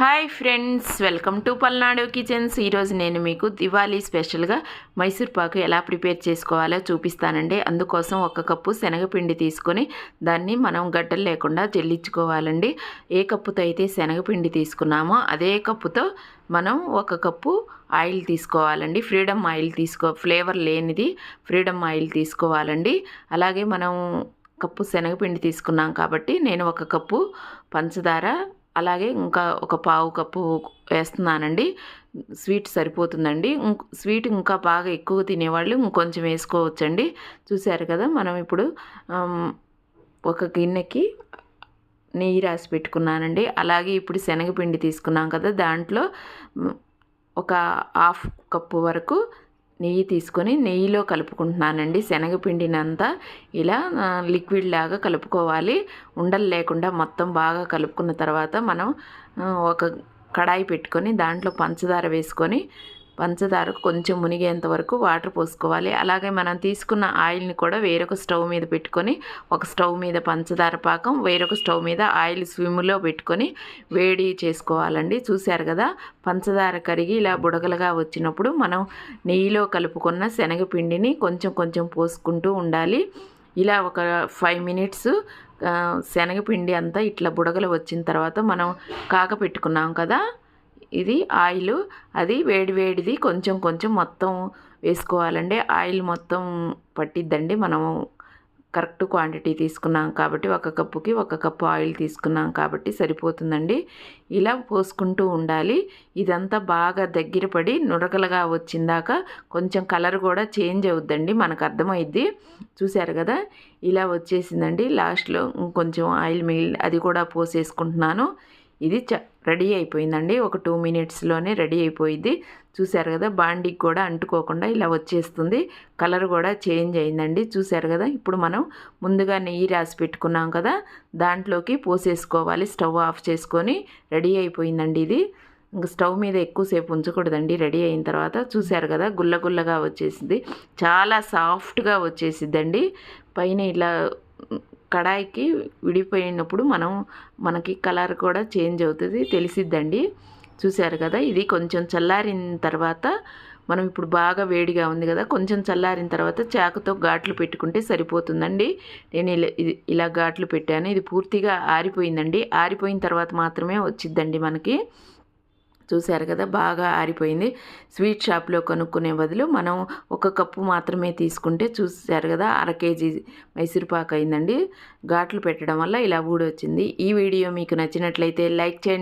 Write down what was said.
Hi friends welcome to Palnadu kitchens. ఈరోజు నేను మీకు దివాళీ స్పెషల్గా మైసూర్ పాకు ఎలా ప్రిపేర్ చేసుకోవాలో చూపిస్తానండి. అందుకోసం ఒక కప్పు శనగపిండి తీసుకొని దాన్ని మనం గడ్డలు లేకుండా జల్లించుకోవాలండి. ఏ కప్పుతో అయితే శనగపిండి తీసుకున్నామో అదే కప్పుతో మనం ఒక కప్పు ఆయిల్ తీసుకోవాలండి. ఫ్రీడమ్ ఆయిల్ తీసుకో ఫ్లేవర్ లేనిది ఫ్రీడమ్ ఆయిల్ తీసుకోవాలండి. అలాగే మనం కప్పు శనగపిండి తీసుకున్నాం కాబట్టి నేను ఒక కప్పు పంచదార అలాగే ఇంకా ఒక పావు కప్పు వేస్తున్నానండి. స్వీట్ సరిపోతుందండి. స్వీట్ ఇంకా బాగా ఎక్కువ తినేవాళ్ళు ఇంకొంచెం వేసుకోవచ్చండి. చూశారు కదా మనం ఇప్పుడు ఒక గిన్నెకి నెయ్యి రాసి పెట్టుకున్నానండి. అలాగే ఇప్పుడు శనగపిండి తీసుకున్నాం కదా దాంట్లో ఒక హాఫ్ కప్పు వరకు నెయ్యి తీసుకొని నెయ్యిలో కలుపుకుంటున్నానండి. శనగపిండినంతా ఇలా లిక్విడ్ లాగా కలుపుకోవాలి. ఉండలు లేకుండా మొత్తం బాగా కలుపుకున్న తర్వాత మనం ఒక కడాయి పెట్టుకొని దాంట్లో పంచదార వేసుకొని పంచదార కొంచెం మునిగేంత వరకు వాటర్ పోసుకోవాలి. అలాగే మనం తీసుకున్న ఆయిల్ని కూడా వేరొక స్టవ్ మీద పెట్టుకొని ఒక స్టవ్ మీద పంచదార పాకం వేరొక స్టవ్ మీద ఆయిల్ స్విమ్లో పెట్టుకొని వేడి చేసుకోవాలండి. చూశారు కదా పంచదార కరిగి ఇలా బుడగలుగా వచ్చినప్పుడు మనం నెయ్యిలో కలుపుకున్న శనగపిండిని కొంచెం కొంచెం పోసుకుంటూ ఉండాలి. ఇలా ఒక ఫైవ్ మినిట్స్ శనగపిండి అంతా ఇట్లా బుడగలు వచ్చిన తర్వాత మనం కాక పెట్టుకున్నాం కదా ఇది ఆయిల్. అది వేడివేడిది కొంచెం కొంచెం మొత్తం వేసుకోవాలండి. ఆయిల్ మొత్తం పట్టిద్దండి. మనం కరెక్ట్ క్వాంటిటీ తీసుకున్నాం కాబట్టి ఒక కప్పుకి ఒక కప్పు ఆయిల్ తీసుకున్నాం కాబట్టి సరిపోతుందండి. ఇలా పోసుకుంటూ ఉండాలి. ఇదంతా బాగా దగ్గర పడి నురకలుగా వచ్చిందాక కొంచెం కలర్ కూడా చేంజ్ అవుద్దండి. మనకు అర్థమైద్ది. చూశారు కదా? ఇలా వచ్చేసిందండి. లాస్ట్లో కొంచెం ఆయిల్ మిగిలి అది కూడా పోసేసుకుంటున్నాను. ఇది చ రెడీ అయిపోయిందండి. ఒక టూ మినిట్స్లోనే రెడీ అయిపోయింది. చూశారు కదా బాండీకి కూడా అంటుకోకుండా ఇలా వచ్చేస్తుంది. కలర్ కూడా చేంజ్ అయిందండి. చూశారు కదా ఇప్పుడు మనం ముందుగా నెయ్యి రాసి పెట్టుకున్నాం కదా దాంట్లోకి పోసేసుకోవాలి. స్టవ్ ఆఫ్ చేసుకొని రెడీ అయిపోయిందండి ఇది. ఇంక స్టవ్ మీద ఎక్కువసేపు ఉంచకూడదండి. రెడీ అయిన తర్వాత చూశారు కదా గుల్ల గుల్లగా వచ్చేసింది. చాలా సాఫ్ట్గా వచ్చేసిద్దండి. పైన ఇలా కడాయికి విడిపోయినప్పుడు మనం మనకి కలర్ కూడా చేంజ్ అవుతుంది తెలిసిద్దండి. చూశారు కదా ఇది కొంచెం చల్లారిన తర్వాత మనం ఇప్పుడు బాగా వేడిగా ఉంది కదా కొంచెం చల్లారిన తర్వాత చాకుతో ఘాట్లు పెట్టుకుంటే సరిపోతుందండి. నేను ఇలా ఇది ఇలా ఘాట్లు పెట్టాను. ఇది పూర్తిగా ఆరిపోయిందండి. ఆరిపోయిన తర్వాత మాత్రమే వచ్చిద్దండి మనకి. చూశారు కదా బాగా ఆరిపోయింది. స్వీట్ షాప్లో కొనుక్కునే బదులు మనం ఒక కప్పు మాత్రమే తీసుకుంటే చూశారు కదా అర కేజీ మైసూరుపాకు అయిందండి. ఘాట్లు పెట్టడం వల్ల ఇలా ఊడొచ్చింది. ఈ వీడియో మీకు నచ్చినట్లయితే లైక్ చేయండి.